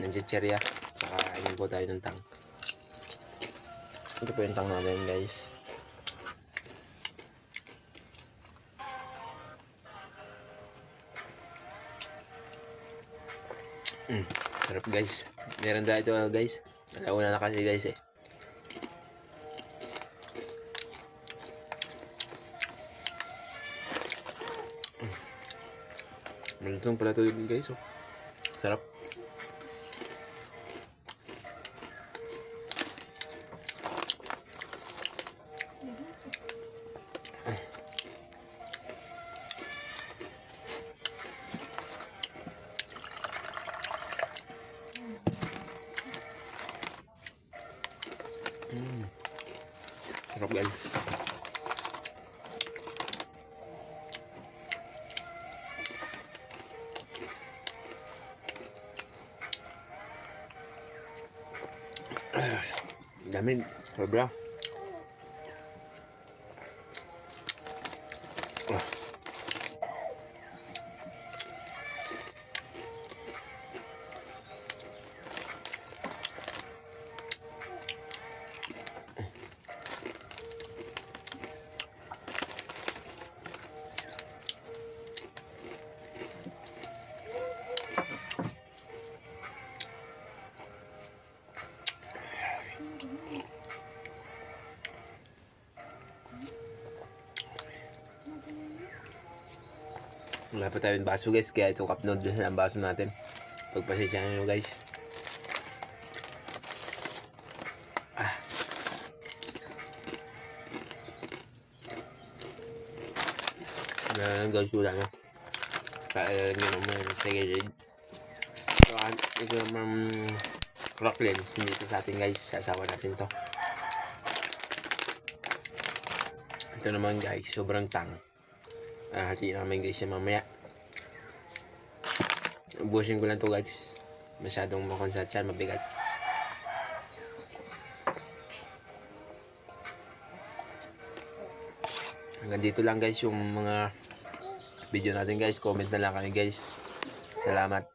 ng chicherya. Tsaka ayun po tayo ng tang. Ito po yung tang natin guys. Mm, sarap guys. Meron tayo ito guys. Alauna na kasi guys eh. Malutong pala ito guys oh. Sarap. Mm. Sarap guys. Dami. Sobra. Wala pa tayong baso guys, kaya ito cup noodles na ang baso natin. Pagpasensya nyo guys. Ah. Na guys, wala na. Kaya nyo naman sa gilid. So, an- ito naman crocklin. Hindi ito sa atin guys. Sasawa natin to. Ito naman guys, sobrang tang. Ah, hatiin namin guys yan mamaya. Ubusin ko lang to guys. Masyadong makon sa tiyan, mabigat. Hanggang dito lang guys yung mga video natin guys. Comment na lang kami guys. Salamat.